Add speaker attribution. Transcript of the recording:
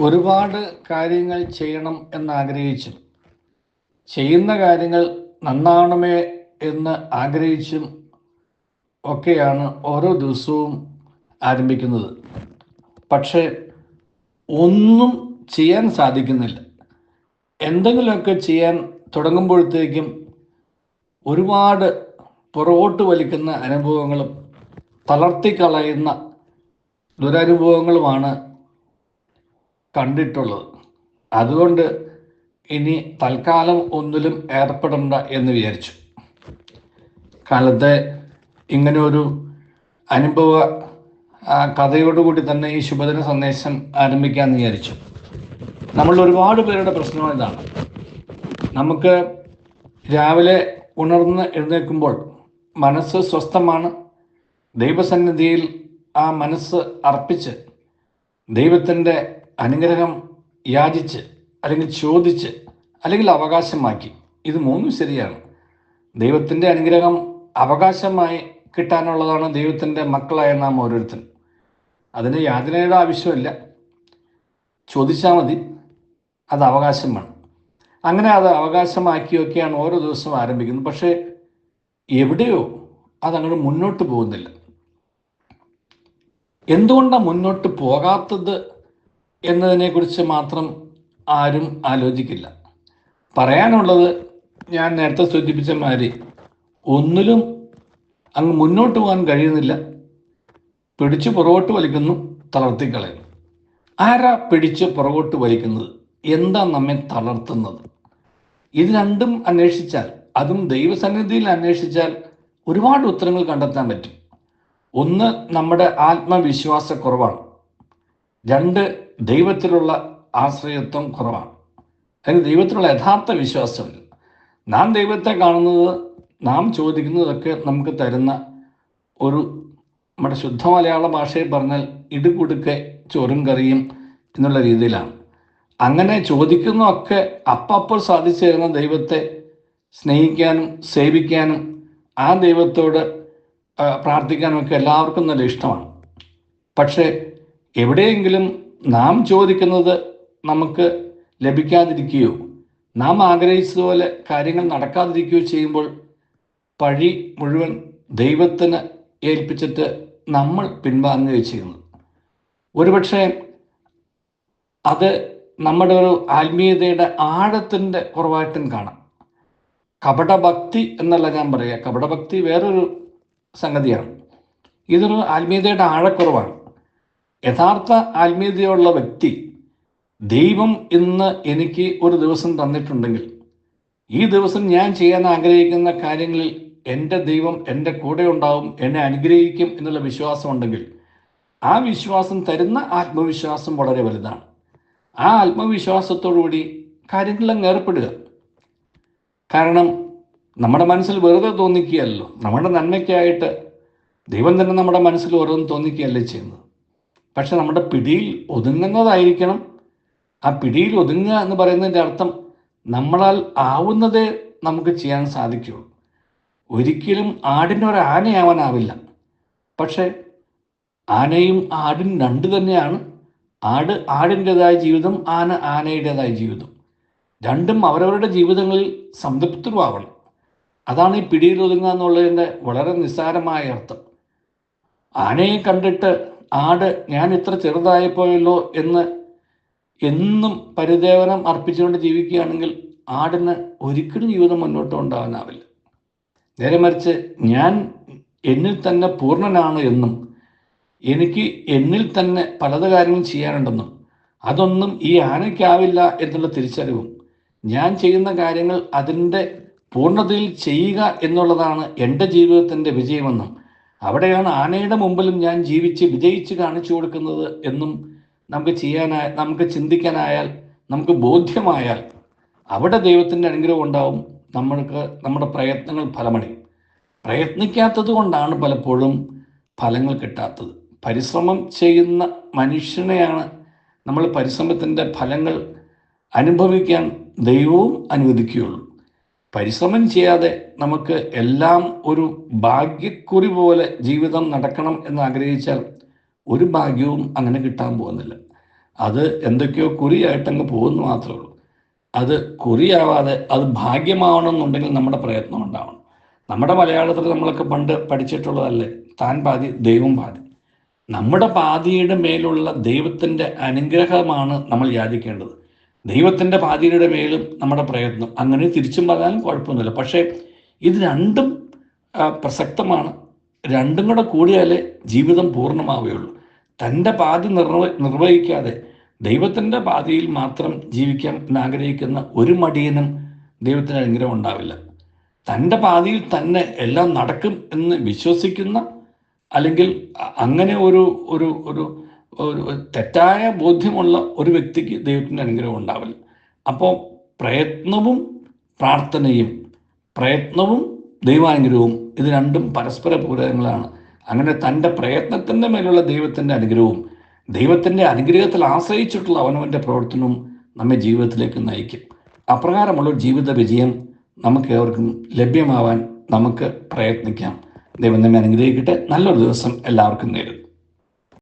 Speaker 1: ഒരുപാട് കാര്യങ്ങൾ ചെയ്യണം എന്നാഗ്രഹിച്ചും ചെയ്യുന്ന കാര്യങ്ങൾ നന്നാവണമേ എന്ന് ആഗ്രഹിച്ചും ഒക്കെയാണ് ഓരോ ദിവസവും ആരംഭിക്കുന്നത്. പക്ഷേ ഒന്നും ചെയ്യാൻ സാധിക്കുന്നില്ല. എന്തെങ്കിലുമൊക്കെ ചെയ്യാൻ തുടങ്ങുമ്പോഴത്തേക്കും ഒരുപാട് പുറകോട്ട് വലിക്കുന്ന അനുഭവങ്ങളും തളർത്തിക്കളയുന്ന ദുരനുഭവങ്ങളുമാണ് കണ്ടിട്ടുള്ളത്. അതുകൊണ്ട് ഇനി തൽക്കാലം ഒന്നിലും ഏർപ്പെടണ്ട എന്ന് വിചാരിച്ചു. കാലത്തെ ഇങ്ങനെ ഒരു അനുഭവ കഥയോടുകൂടി തന്നെ ഈ ശുഭദിന സന്ദേശം ആരംഭിക്കാമെന്ന് വിചാരിച്ചു. നമ്മൾ ഒരുപാട് പേരുടെ പ്രശ്നം ഇതാണ്. നമുക്ക് രാവിലെ ഉണർന്ന് എഴുന്നേൽക്കുമ്പോൾ മനസ്സ് സ്വസ്ഥമാണ്. ദൈവസന്നിധിയിൽ ആ മനസ്സ് അർപ്പിച്ച് ദൈവത്തിന്റെ അനുഗ്രഹം യാചിച്ച് അല്ലെങ്കിൽ ചോദിച്ച് അല്ലെങ്കിൽ അവകാശമാക്കി. ഇത് മൂന്നും ശരിയാണ്. ദൈവത്തിന്റെ അനുഗ്രഹം അവകാശമായി കിട്ടാനുള്ളതാണ് ദൈവത്തിന്റെ മക്കളായ നാം ഓരോരുത്തരും. അതിന് യാതനയുടെ ആവശ്യമില്ല. ചോദിച്ചാൽ മതി. അത് അവകാശമാണ്. അങ്ങനെ അത് അവകാശമാക്കിയൊക്കെയാണ് ഓരോ ദിവസവും ആരംഭിക്കുന്നത്. പക്ഷേ എവിടെയോ അതങ്ങോട്ട് മുന്നോട്ട് പോകുന്നില്ല. എന്തുകൊണ്ടാണ് മുന്നോട്ട് പോകാത്തത് എന്നതിനെക്കുറിച്ച് മാത്രം ആരും ആലോചിക്കില്ല. പറയാനുള്ളത് ഞാൻ നേരത്തെ സൂചിപ്പിച്ച മാതിരി ഒന്നിലും അങ്ങ് മുന്നോട്ട് പോകാൻ കഴിയുന്നില്ല. പിടിച്ച് പുറകോട്ട് വലിക്കുന്നു തളർത്തിക്കളയുന്നു. ആരാ പിടിച്ച് പുറകോട്ട് വലിക്കുന്നത്? എന്താ നമ്മെ തളർത്തുന്നത്? ഇത് രണ്ടും അന്വേഷിച്ചാൽ അതും ദൈവസന്നിധിയിൽ അന്വേഷിച്ചാൽ ഒരുപാട് ഉത്തരങ്ങൾ കണ്ടെത്താൻ പറ്റും. ഒന്ന് നമ്മുടെ ആത്മവിശ്വാസക്കുറവാണ്. രണ്ട് ദൈവത്തിലുള്ള ആശ്രയത്വം കുറവാണ്. അല്ലെങ്കിൽ ദൈവത്തിലുള്ള യഥാർത്ഥ വിശ്വാസമില്ല നാം ദൈവത്തെ കാണുന്നത് നാം ചോദിക്കുന്നതൊക്കെ നമുക്ക് തരുന്ന ഒരു നമ്മുടെ ശുദ്ധ മലയാള ഭാഷയിൽ പറഞ്ഞാൽ ഇടുകുടുക്കെ ചോറും കറിയും എന്നുള്ള രീതിയിലാണ്. അങ്ങനെ ചോദിക്കുന്നതൊക്കെ അപ്പപ്പോൾ സാധിച്ചു തരുന്ന ദൈവത്തെ സ്നേഹിക്കാനും സേവിക്കാനും ആ ദൈവത്തോട് ആ, പ്രാർത്ഥിക്കാനും ഒക്കെ എല്ലാവർക്കും നല്ല ഇഷ്ടമാണ്. പക്ഷേ എവിടെയെങ്കിലും നാം ചോദിക്കുന്നത് നമുക്ക് ലഭിക്കാതിരിക്കുകയോ നാം ആഗ്രഹിച്ചതുപോലെ കാര്യങ്ങൾ നടക്കാതിരിക്കുകയോ ചെയ്യുമ്പോൾ പഴി മുഴുവൻ ദൈവത്തിന് ഏൽപ്പിച്ചിട്ട് നമ്മൾ പിൻവാങ്ങുകയോ ചെയ്യുന്നു. ഒരുപക്ഷെ അത് നമ്മുടെ ഒരു ആത്മീയതയുടെ ആഴത്തിന്റെ കുറവായിട്ടും കാണാം. കപടഭക്തി എന്നല്ല ഞാൻ പറയുക. കപടഭക്തി വേറൊരു സംഗതിയാണ്. ഇതൊരു ആത്മീയതയുടെ ആഴക്കുറവാണ്. യഥാർത്ഥ ആത്മീയതയുള്ള വ്യക്തി ദൈവം ഇന്ന് എനിക്ക് ഒരു ദിവസം തന്നിട്ടുണ്ടെങ്കിൽ ഈ ദിവസം ഞാൻ ചെയ്യാൻ ആഗ്രഹിക്കുന്ന കാര്യങ്ങളിൽ എന്റെ ദൈവം എന്റെ കൂടെ ഉണ്ടാവും എന്നെ അനുഗ്രഹിക്കും എന്നുള്ള വിശ്വാസം ഉണ്ടെങ്കിൽ ആ വിശ്വാസം തരുന്ന ആത്മവിശ്വാസം വളരെ വലുതാണ്. ആ ആത്മവിശ്വാസത്തോടുകൂടി കാര്യങ്ങളിലും ഏർപ്പെടുക. കാരണം നമ്മുടെ മനസ്സിൽ വെറുതെ തോന്നിക്കുകയല്ലോ നമ്മുടെ നന്മയ്ക്കായിട്ട് ദൈവം തന്നെ നമ്മുടെ മനസ്സിൽ ഓരോന്നും തോന്നിക്കുകയല്ലേ ചെയ്യുന്നത്? പക്ഷെ നമ്മുടെ പിടിയിൽ ഒതുങ്ങുന്നതായിരിക്കണം. ആ പിടിയിൽ ഒതുങ്ങുക എന്ന് പറയുന്നതിന്റെ അർത്ഥം നമ്മളാൽ ആവുന്നതേ നമുക്ക് ചെയ്യാൻ സാധിക്കുകയുള്ളൂ ഒരിക്കലും ആടിനൊരാനയാവാനാവില്ല പക്ഷേ ആനയും ആടും രണ്ട് തന്നെയാണ്. ആട് ആടിന്റെതായ ജീവിതം ആന ആനയുടേതായ ജീവിതം. രണ്ടും അവരവരുടെ ജീവിതങ്ങളിൽ സംതൃപ്തരുമാവണം. അതാണ് ഈ പിടിയിൽ ഒതുങ്ങുക എന്നുള്ളതിന്റെ വളരെ നിസ്സാരമായ അർത്ഥം. ആനയെ കണ്ടിട്ട് ആട് ഞാൻ ഇത്ര ചെറുതായിപ്പോയല്ലോ എന്ന് എന്നും പരിദേവനം അർപ്പിച്ചുകൊണ്ട് ജീവിക്കുകയാണെങ്കിൽ ആടിന് ഒരിക്കലും ജീവിതം മുന്നോട്ട് കൊണ്ടുപോകാനാവില്ല. നേരെ മറിച്ച് ഞാൻ എന്നിൽ തന്നെ പൂർണനാണ് എന്നും എനിക്ക് എന്നിൽ തന്നെ പലത് കാര്യങ്ങളും ചെയ്യാനുണ്ടെന്നും അതൊന്നും ഈ ആനയ്ക്കാവില്ല എന്നുള്ള തിരിച്ചറിവും ഞാൻ ചെയ്യുന്ന കാര്യങ്ങൾ അതിന്റെ പൂർണതയിൽ ചെയ്യുക എന്നുള്ളതാണ് എന്റെ ജീവിതത്തിന്റെ വിജയമെന്നും അവിടെയാണ് ആനയുടെ മുമ്പിലും ഞാൻ ജീവിച്ച് വിജയിച്ച് കാണിച്ചു കൊടുക്കുന്നത് എന്നും നമുക്ക് ചെയ്യാനായ നമുക്ക് ചിന്തിക്കാനായാൽ നമുക്ക് ബോധ്യമായാൽ അവിടെ ദൈവത്തിന്റെ അനുഗ്രഹം ഉണ്ടാവും. നമ്മൾക്ക് നമ്മുടെ പ്രയത്നങ്ങൾ ഫലമടയും. പ്രയത്നിക്കാത്തത് കൊണ്ടാണ് പലപ്പോഴും ഫലങ്ങൾ കിട്ടാത്തത്. പരിശ്രമം ചെയ്യുന്ന മനുഷ്യനെയാണ് നമ്മൾ പരിശ്രമത്തിന്റെ ഫലങ്ങൾ അനുഭവിക്കാൻ ദൈവവും അനുവദിക്കുകയുള്ളൂ. പരിശ്രമം ചെയ്യാതെ നമുക്ക് എല്ലാം ഒരു ഭാഗ്യക്കുറി പോലെ ജീവിതം നടക്കണം എന്ന് ആഗ്രഹിച്ചാൽ ഒരു ഭാഗ്യവും അങ്ങനെ കിട്ടാൻ പോകുന്നില്ല. അത് എന്തൊക്കെയോ കുറിയായിട്ടങ്ങ് പോകുന്നു മാത്രമേ ഉള്ളൂ. അത് കുറിയാവാതെ അത് ഭാഗ്യമാവണമെന്നുണ്ടെങ്കിൽ നമ്മുടെ പ്രയത്നം ഉണ്ടാവണം. നമ്മുടെ മലയാളത്തിൽ നമ്മളൊക്കെ പണ്ട് പഠിച്ചിട്ടുള്ളതല്ലേ താൻ പാതി ദൈവം പാതി. നമ്മുടെ പാതിയുടെ മേലുള്ള ദൈവത്തിന്റെ അനുഗ്രഹമാണ് നമ്മൾ യാചിക്കേണ്ടത്. ദൈവത്തിന്റെ പാതിയുടെ മേലും നമ്മുടെ പ്രയത്നം. അങ്ങനെ തിരിച്ചും പറഞ്ഞാലും കുഴപ്പമൊന്നുമില്ല. പക്ഷേ ഇത് രണ്ടും പ്രസക്തമാണ്. രണ്ടും കൂടെ കൂടിയാലേ ജീവിതം പൂർണമാവുകയുള്ളൂ. തന്റെ പാതി നിർവ നിർവഹിക്കാതെ ദൈവത്തിന്റെ പാതിയിൽ മാത്രം ജീവിക്കാൻ ആഗ്രഹിക്കുന്ന ഒരു മടിയനും ദൈവത്തിന് അനുഗ്രഹം ഉണ്ടാവില്ല. തന്റെ പാതിയിൽ തന്നെ എല്ലാം നടക്കും എന്ന് വിശ്വസിക്കുന്ന അല്ലെങ്കിൽ അങ്ങനെ ഒരു ഒരു ഒരു ഒരു തെറ്റായ ബോധ്യമുള്ള ഒരു വ്യക്തിക്ക് ദൈവത്തിന്റെ അനുഗ്രഹം ഉണ്ടാവില്ല അപ്പോൾ പ്രയത്നവും പ്രാർത്ഥനയും പ്രയത്നവും ദൈവാനുഗ്രഹവും ഇത് രണ്ടും പരസ്പര പൂരകങ്ങളാണ്. അങ്ങനെ തന്റെ പ്രയത്നത്തിന്റെ മേലുള്ള ദൈവത്തിന്റെ അനുഗ്രഹവും ദൈവത്തിന്റെ അനുഗ്രഹത്തിൽ ആശ്രയിച്ചിട്ടുള്ള അവനവന്റെ പ്രവർത്തനവും നമ്മെ ജീവിതത്തിലേക്ക് നയിക്കും. അപ്രകാരമുള്ള ജീവിത വിജയം നമുക്ക് ഏവർക്കും ലഭ്യമാവാൻ നമുക്ക് പ്രയത്നിക്കാം. ദൈവം നമ്മെ അനുഗ്രഹിക്കട്ടെ. നല്ലൊരു ദിവസം എല്ലാവർക്കും നേരുന്നു.